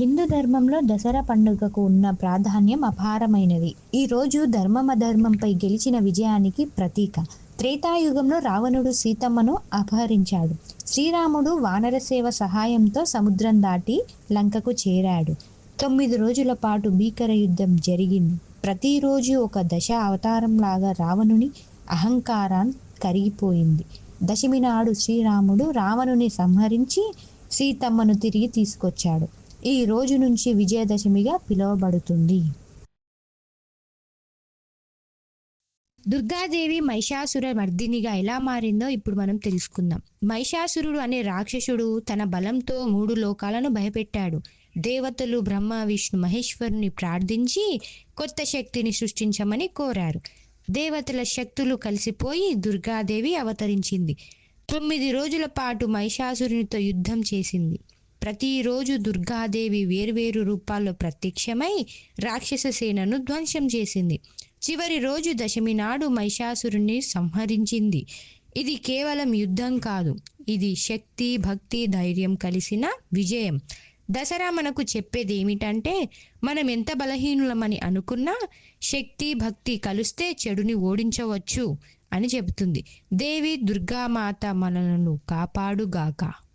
హిందూ ధర్మంలో దసరా పండుగకు ఉన్న ప్రాధాన్యం అపారమైనది. ఈ రోజు ధర్మం అధర్మంపై గెలిచిన విజయానికి ప్రతీక. త్రేతాయుగంలో రావణుడు సీతమ్మను అపహరించాడు. శ్రీరాముడు వానర సేవ సహాయంతో సముద్రం దాటి లంకకు చేరాడు. తొమ్మిది రోజుల పాటు భీకర యుద్ధం జరిగింది. ప్రతిరోజు ఒక దశ అవతారంలాగా రావణుని అహంకారాన్ని కరిగిపోయింది. దశమి నాడు శ్రీరాముడు రావణుని సంహరించి సీతమ్మను తిరిగి తీసుకొచ్చాడు. ఈ రోజు నుంచి విజయదశమిగా పిలువబడుతుంది. దుర్గాదేవి మహిషాసుర మర్దినిగా ఎలా మారిందో ఇప్పుడు మనం తెలుసుకుందాం. మహిషాసురుడు అనే రాక్షసుడు తన బలంతో మూడు లోకాలను భయపెట్టాడు. దేవతలు బ్రహ్మ విష్ణు మహేశ్వరుని ప్రార్థించి కొత్త శక్తిని సృష్టించమని కోరారు. దేవతల శక్తులు కలిసిపోయి దుర్గాదేవి అవతరించింది. తొమ్మిది రోజుల పాటు మహిషాసురునితో యుద్ధం చేసింది. ప్రతిరోజు దుర్గాదేవి వేర్వేరు రూపాల్లో ప్రత్యక్షమై రాక్షస సేనను ధ్వంసం చేసింది. చివరి రోజు దశమి నాడు మహిషాసురుణ్ణి సంహరించింది. ఇది కేవలం యుద్ధం కాదు ఇది శక్తి భక్తి ధైర్యం కలిసిన విజయం. దసరా మనకు చెప్పేది ఏమిటంటే మనం ఎంత బలహీనులమని అనుకున్నా శక్తి భక్తి కలిస్తే చెడుని ఓడించవచ్చు అని చెబుతుంది. దేవి దుర్గామాత మనలను కాపాడుగాక.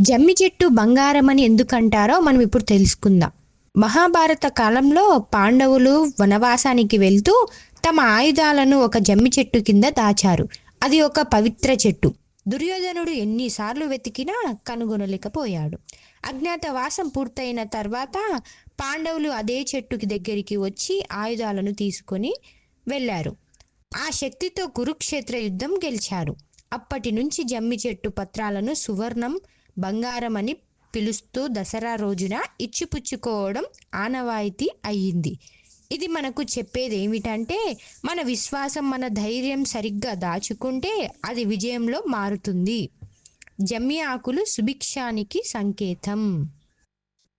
జమ్మి చెట్టు బంగారమని ఎందుకంటారో మనం ఇప్పుడు తెలుసుకుందాం. మహాభారత కాలంలో పాండవులు వనవాసానికి వెళ్తూ తమ ఆయుధాలను ఒక జమ్మి చెట్టు కింద దాచారు. అది ఒక పవిత్ర చెట్టు. దుర్యోధనుడు ఎన్నిసార్లు వెతికినా కనుగొనలేకపోయాడు. అజ్ఞాతవాసం పూర్తయిన తర్వాత పాండవులు అదే చెట్టుకి దగ్గరికి వచ్చి ఆయుధాలను తీసుకొని వెళ్ళారు. ఆ శక్తితో కురుక్షేత్ర యుద్ధం గెలిచారు. అప్పటి నుంచి జమ్మి చెట్టు పత్రాలను సువర్ణం బంగారం అని పిలుస్తూ దసరా రోజున ఇచ్చిపుచ్చుకోవడం ఆనవాయితీ అయ్యింది. ఇది మనకు చెప్పేది ఏమిటంటే మన విశ్వాసం మన ధైర్యం సరిగ్గా దాచుకుంటే అది విజయంలో మారుతుంది. జమ్మి ఆకులు సుభిక్షానికి సంకేతం.